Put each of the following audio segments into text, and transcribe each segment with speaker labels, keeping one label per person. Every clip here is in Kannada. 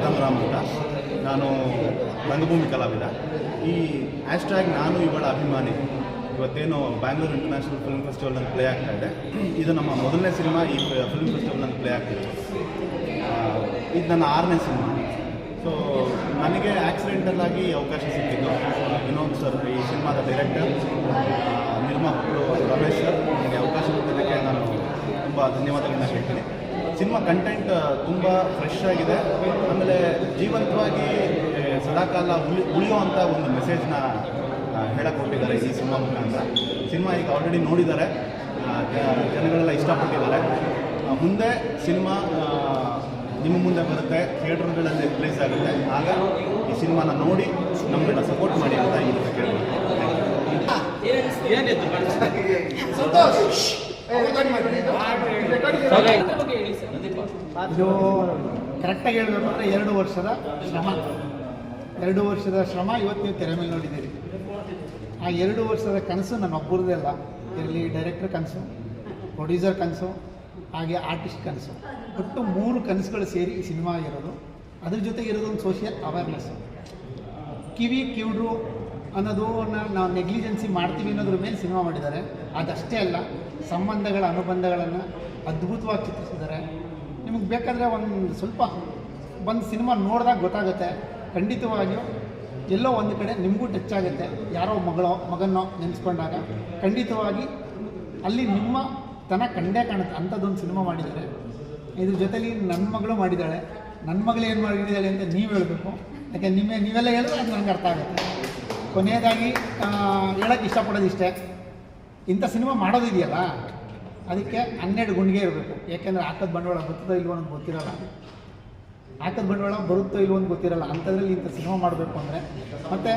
Speaker 1: ರತನ್ ರಾಮ್ ಅಂತ. ನಾನು ರಂಗಭೂಮಿ ಕಲಾವಿದ. ಈ ಹ್ಯಾಶ್ಟ್ಯಾಗ್ ನಾನು ಇವಳ ಅಭಿಮಾನಿ. ಇವತ್ತೇನು ಬ್ಯಾಂಗ್ಳೂರ್ ಇಂಟರ್ನ್ಯಾಷನಲ್ ಫಿಲ್ಮ್ ಫೆಸ್ಟಿವಲ್ನಲ್ಲಿ ಪ್ಲೇ ಆಗ್ತಾ ಇದೆ. ಇದು ನಮ್ಮ ಮೊದಲನೇ ಸಿನಿಮಾ, ಈ ಫಿಲ್ಮ್ ಫೆಸ್ಟಿವಲ್ನಲ್ಲಿ ಪ್ಲೇ ಆಗ್ತಿದೆ. ಇದು ನನ್ನ ಆರನೇ ಸಿನಿಮಾ. ಸೊ ನನಗೆ ಆಕ್ಸಿಡೆಂಟಲ್ಲಾಗಿ ಅವಕಾಶ ಸಿಕ್ಕಿದ್ದು ವಿನೋದ್ ಸರ್ ಈ ಸಿನಿಮಾದ ಡೈರೆಕ್ಟರ್ ನಿರ್ಮಾಪಕರು ರಮೇಶ್ ಸರ್ ನನಗೆ ಅವಕಾಶ ಕೊಟ್ಟಿದ್ದಕ್ಕೆ ನಾನು ತುಂಬ ಧನ್ಯವಾದಗಳನ್ನ ಹೇಳ್ತೀನಿ. ಸಿನಿಮಾ ಕಂಟೆಂಟ್ ತುಂಬ ಫ್ರೆಶ್ ಆಗಿದೆ. ಆಮೇಲೆ ಜೀವಂತವಾಗಿ ಸದಾಕಾಲ ಉಳಿ ಉಳಿಯುವಂಥ ಒಂದು ಮೆಸೇಜ್ನ ಹೇಳಕ್ಕೆ ಕೊಟ್ಟಿದ್ದಾರೆ ಈ ಸಿನಿಮಾ ಮುಖಾಂತರ. ಸಿನಿಮಾ ಈಗ ಆಲ್ರೆಡಿ ನೋಡಿದ್ದಾರೆ. ಜನಗಳೆಲ್ಲ ಇಷ್ಟಪಟ್ಟಿದ್ದಾರೆ. ಮುಂದೆ ಸಿನಿಮಾ ನಿಮ್ಮ ಮುಂದೆ ಬರುತ್ತೆ ಥಿಯೇಟರ್ಗಳಲ್ಲಿ ರಿಲೀಸ್ ಆಗುತ್ತೆ. ಆಗ ಈ ಸಿನಿಮಾನ ನೋಡಿ ನಮ್ಮನ್ನ ಸಪೋರ್ಟ್ ಮಾಡಿ ಅಂತ ಈ ಸಂತೋಷ್ ಕೇಳ್ತೀನಿ
Speaker 2: ಇದು ಕರೆಕ್ಟಾಗಿ ಹೇಳಬೇಕು ಅಂದರೆ ಎರಡು ವರ್ಷದ ಶ್ರಮ. ಎರಡು ವರ್ಷದ ಶ್ರಮ, ಇವತ್ತು ನೀವು ತೆರೆ ಮೇಲೆ ನೋಡಿದ್ದೀರಿ. ಆ ಎರಡು ವರ್ಷದ ಕನಸು ನನ್ನ ಒಬ್ಬರದೇ ಅಲ್ಲ. ಇಲ್ಲಿ ಡೈರೆಕ್ಟರ್ ಕನಸು ಪ್ರೊಡ್ಯೂಸರ್ ಕನಸು, ಹಾಗೆ ಆರ್ಟಿಸ್ಟ್ ಕನಸು. ಒಟ್ಟು ಮೂರು ಕನಸುಗಳು ಸೇರಿ ಈ ಸಿನಿಮಾ ಇರೋದು ಅದ್ರ ಜೊತೆಗೆ ಇರೋದು ಒಂದು ಸೋಷಿಯಲ್ ಅವೇರ್ನೆಸ್ಸು ಕಿವಿ ಕಿವಿಡ್ರು ಅನ್ನೋದು ನಾವು ನೆಗ್ಲಿಜೆನ್ಸಿ ಮಾಡ್ತೀವಿ ಅನ್ನೋದ್ರ ಮೇಲೆ ಸಿನಿಮಾ ಮಾಡಿದ್ದಾರೆ. ಅದಷ್ಟೇ ಅಲ್ಲ, ಸಂಬಂಧಗಳ ಅನುಬಂಧಗಳನ್ನು ಅದ್ಭುತವಾಗಿ ಚಿತ್ರಿಸಿದ್ದಾರೆ. ನಿಮಗೆ ಬೇಕಾದರೆ ಒಂದು ಸ್ವಲ್ಪ ಒಂದು ಸಿನಿಮಾ ನೋಡಿದಾಗ ಗೊತ್ತಾಗುತ್ತೆ. ಖಂಡಿತವಾಗಿಯೂ ಎಲ್ಲೋ ಒಂದು ಕಡೆ ನಿಮಗೂ ಟಚ್ ಆಗುತ್ತೆ. ಯಾರೋ ಮಗಳೋ ಮಗನೋ ನೆನೆಸ್ಕೊಂಡಾಗ. ಖಂಡಿತವಾಗಿ ಅಲ್ಲಿ ನಿಮ್ಮ ತನ ಕಂಡೇ ಕಾಣುತ್ತೆ. ಅಂಥದ್ದೊಂದು ಸಿನಿಮಾ ಮಾಡಿದ್ದಾರೆ. ಇದ್ರ ಜೊತೆಲಿ ನನ್ನ ಮಗಳು ಮಾಡಿದ್ದಾಳೆ. ನನ್ನ ಮಗಳು ಏನು ಮಾಡಿದ್ದಾಳೆ ಅಂತ ನೀವು ಹೇಳಬೇಕು. ಯಾಕೆ ನಿಮ್ಮ ನೀವೆಲ್ಲ ಹೇಳಿದ್ರೆ ಅದು ನನಗೆ ಅರ್ಥ ಆಗುತ್ತೆ. ಕೊನೆಯದಾಗಿ ಹೇಳೋಕ್ಕೆ ಇಷ್ಟಪಡೋದು ಇಷ್ಟೇ ಇಂಥ ಸಿನಿಮಾ ಮಾಡೋದಿದೆಯಲ್ಲ? ಅದಕ್ಕೆ ಹನ್ನೆರಡು ಗುಂಡಿಗೆ ಇರಬೇಕು. ಯಾಕೆಂದರೆ ಹಾಕದ ಬಂಡವಾಳ ಬರ್ತದೋ ಇಲ್ವೋ ಅಂತ ಗೊತ್ತಿರಲ್ಲ. ಹಾಕದ ಬಂಡವಾಳ ಬರುತ್ತೋ ಇಲ್ವೋ ಅಂತ ಗೊತ್ತಿರಲ್ಲ. ಅಂಥದ್ರಲ್ಲಿ ಇಂಥ ಸಿನಿಮಾ ಮಾಡಬೇಕು ಅಂದರೆ ಮತ್ತು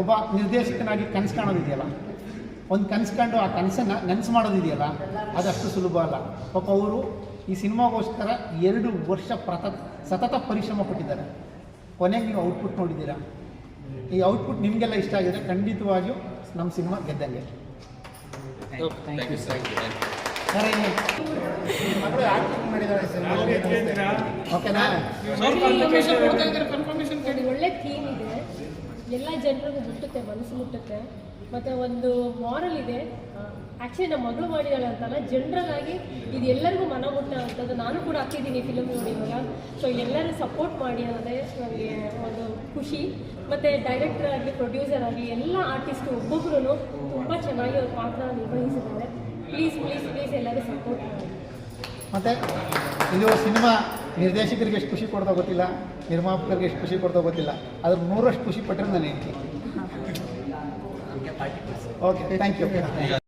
Speaker 2: ಒಬ್ಬ ನಿರ್ದೇಶಕನಾಗಿ ಕನಸು ಕಾಣೋದಿದೆಯಲ್ಲ? ಒಂದು ಕನಸು ಕಂಡು ಆ ಕನಸನ್ನು ನೆನಸು ಮಾಡೋದಿದೆಯಲ್ಲ? ಅದಷ್ಟು ಸುಲಭ ಅಲ್ಲ. ಪಾಪ ಅವರು ಈ ಸಿನಿಮಾಗೋಸ್ಕರ ಎರಡು ವರ್ಷ ಪ್ರತ ಸತತ ಪರಿಶ್ರಮ ಪಟ್ಟಿದ್ದಾರೆ ಕೊನೆಗೆ ನೀವು ಔಟ್ಪುಟ್ ನೋಡಿದ್ದೀರಾ? ಈ ಔಟ್ಪುಟ್ ನಿಮಗೆಲ್ಲ ಇಷ್ಟ ಆಗಿದೆ. ಖಂಡಿತವಾಗಿಯೂ ನಮ್ಮ ಸಿನಿಮಾ ಗೆದ್ದಂಗೆ.
Speaker 3: ಒಳ್ಳೆ ಥೀಮ್ ಇದೆ. ಎಲ್ಲ ಜನರಿಗೂ ಮುಟ್ಟುತ್ತೆ ಮನಸ್ಸು ಮುಟ್ಟುತ್ತೆ. ಮತ್ತೆ ಒಂದು ಮಾರಲ್ ಇದೆ. ಆಕ್ಚುಲಿ ನಮ್ಮ ಮಗಳು ಮಾಡಿದಾಳೆ ಅಂತಲ್ಲ ಜನರಲ್ ಆಗಿ ಇದು ಎಲ್ಲರಿಗೂ ಮನ ಮುಟ್ಟ ಅಂಥದ್ದು ನಾನು ಕೂಡ ಹಾಕಿದ್ದೀನಿ ಫಿಲಮ್ ನೋಡಿವಾಗ ಸೊ ಎಲ್ಲರೂ ಸಪೋರ್ಟ್ ಮಾಡಿ ಅನ್ನೋದೇ ನನಗೆ ಒಂದು ಖುಷಿ. ಮತ್ತು ಡೈರೆಕ್ಟರ್ ಆಗಲಿ ಪ್ರೊಡ್ಯೂಸರ್ ಆಗಲಿ ಎಲ್ಲ ಆರ್ಟಿಸ್ಟು ಒಬ್ಬೊಬ್ಬರು ತುಂಬ ಚೆನ್ನಾಗಿ ಅವ್ರ ಪಾತ್ರ ನಿರ್ವಹಿಸಿದ್ದಾರೆ. ಪ್ಲೀಸ್ ಪ್ಲೀಸ್ ಪ್ಲೀಸ್ ಎಲ್ಲರೂ ಸಪೋರ್ಟ್ ಮಾಡಿ.
Speaker 2: ಮತ್ತು ಇದು ಸಿನಿಮಾ ನಿರ್ದೇಶಕರಿಗೆ ಎಷ್ಟು ಖುಷಿ ಕೊಡ್ತಾ ಗೊತ್ತಿಲ್ಲ ನಿರ್ಮಾಪಕರಿಗೆ ಎಷ್ಟು ಖುಷಿ ಕೊಡ್ತಾ ಗೊತ್ತಿಲ್ಲ ಅದ್ರ ನೂರಷ್ಟು ಖುಷಿ ಪಟ್ಟರೆ ನಾನು ಹೇಳ್ತೀನಿ. Okay thank you